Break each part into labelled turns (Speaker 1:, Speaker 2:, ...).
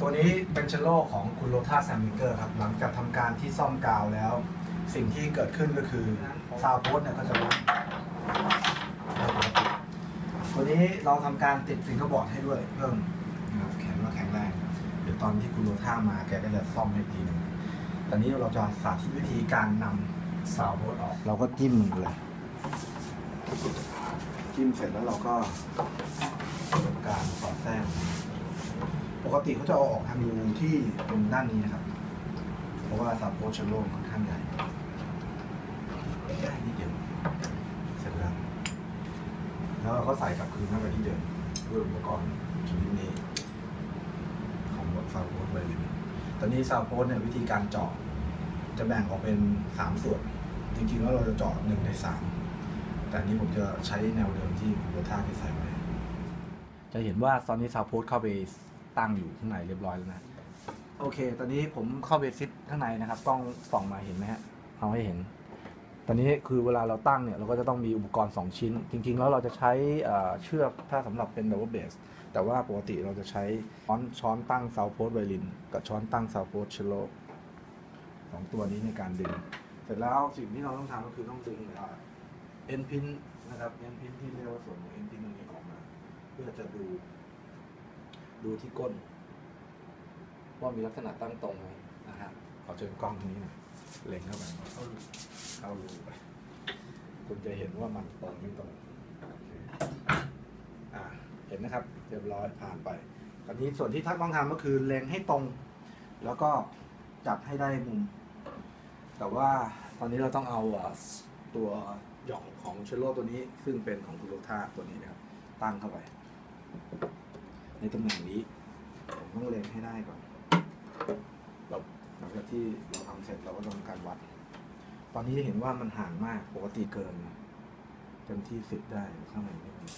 Speaker 1: ตัวนี้เป็นเชลโลของคุณโรธาแซมมิเกอร์ครับ หลังจากทำการที่ซ่อมกาวแล้ว สิ่งที่เกิดขึ้นก็คือซาวโพสเนี่ยก็จะวัดตัวนี้เราทำการติดฟิงเกอร์บอร์ดให้ด้วยเพิ่มนะครับแข็งและแข็งแรง เดี๋ยวตอนที่คุณโรธามาแกก็จะซ่อมให้อีกทีหนึงตอนนี้เราจะสาธิตวิธีการนำซาวโพสออก เราก็จิ้มเลย จิ้มเสร็จแล้วเราก็ทำการสอดแทรก ปกติเขาจะเอาออกทางรูที่ตรงด้านนี้นะครับ เพราะว่าซาโพเชลโลค่อนข้างใหญ่แค่นิดเดียวเสร็จแล้ว แล้วเราก็ใส่กลับคืนเข้าไปที่เดิมด้วยอุปกรณ์ชนิดนี้ ของรถซาโพสเลยตอนนี้ซาโพสเนี่ยวิธีการเจาะจะแบ่งออกเป็นสามส่วน จริงๆแล้วเราจะเจาะหนึ่งในสามแต่อันนี้ผมจะใช้แนวเดิมที่คุณโรท่าที่ใส่ไว้จะเห็นว่าตอนนี้ซาวโพสเข้าไป ตั้งอยู่ข้างในเรียบร้อยแล้วนะ โอเค ตอนนี้ผมเข้าไปซิปข้างในนะครับต้องส่องมาเห็นไหมฮะเอาให้เห็น ตอนนี้คือเวลาเราตั้งเนี่ยเราก็จะต้องมีอุปกรณ์ 2 ชิ้น จริง ๆ แล้วเราจะใช้เชือกถ้าสำหรับเป็น double bass แต่ว่าปกติเราจะใช้ช้อนช้อนตั้งเซาโพสไวลินกับช้อนตั้งเซาโพสเชลโลสองตัวนี้ในการดึง เสร็จแล้วสิ่งที่เราต้องทำก็คือต้องดึงเอ็นพินนะครับเอ็นพินที่เรียกว่าส่วนของเอ็นพินตรงนี้ออกมา เพื่อจะดู ดูที่ก้น ว่ามีลักษณะตั้งตรงไหมนะฮะขอเชิญกล้องตรงนี้หน่อยเล็งเข้าไปเข้ารูเข้ารูไปคุณจะเห็นว่ามันตรงไม่ตรงอ่าเห็นนะครับ เรียบร้อยผ่านไปตอนนี้ส่วนที่ทักต้องทำก็คือเล็งให้ตรง แล้วก็จัดให้ได้มุม แต่ว่าตอนนี้เราต้องเอาตัวหย่องของเชลโลตัวนี้ ซึ่งเป็นของคุโรธาตัวนี้นะครับ ตั้งเข้าไป ในตำแหน่งนี้ ผมต้องเล็งให้ได้ก่อนเราหลังจากที่เราทำเสร็จเราก็ทำการวัด ตอนนี้เห็นว่ามันห่างมากปกติเกินเต็มที่สิบได้ข้างในนิดนึง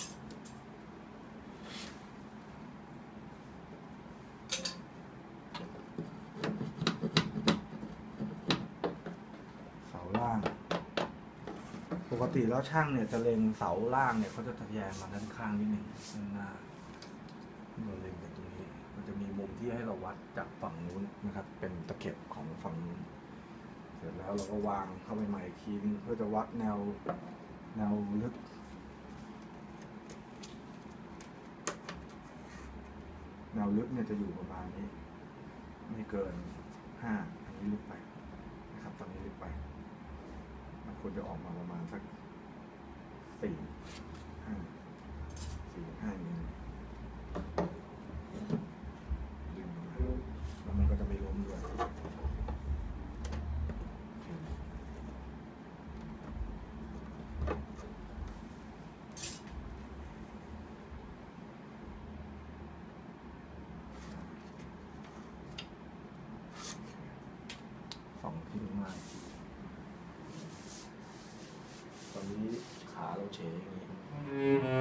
Speaker 1: เสาล่าง ปกติแล้วช่างเนี่ยจะเล็งเสาล่างเนี่ยเขาจะทะแยงมาด้านข้างนิดหนึ่งด้านหน้า เราเล็งจากตรงนี้ มันจะมีมุมที่ให้เราวัดจากฝั่งนู้นนะครับ เป็นตะเข็บของฝั่งนู้นเสร็จแล้วเราก็วางเข้าไปใหม่อีกทีนึงเพื่อจะวัดแนวแนวลึกแนวลึกเนี่ยจะอยู่ประมาณนี้ ไม่เกินห้าอันนี้ลึกไปนะครับตอนนี้ลึกไป มันควรจะออกมาประมาณสักสี่ ขาเราเฉยอย่างนี้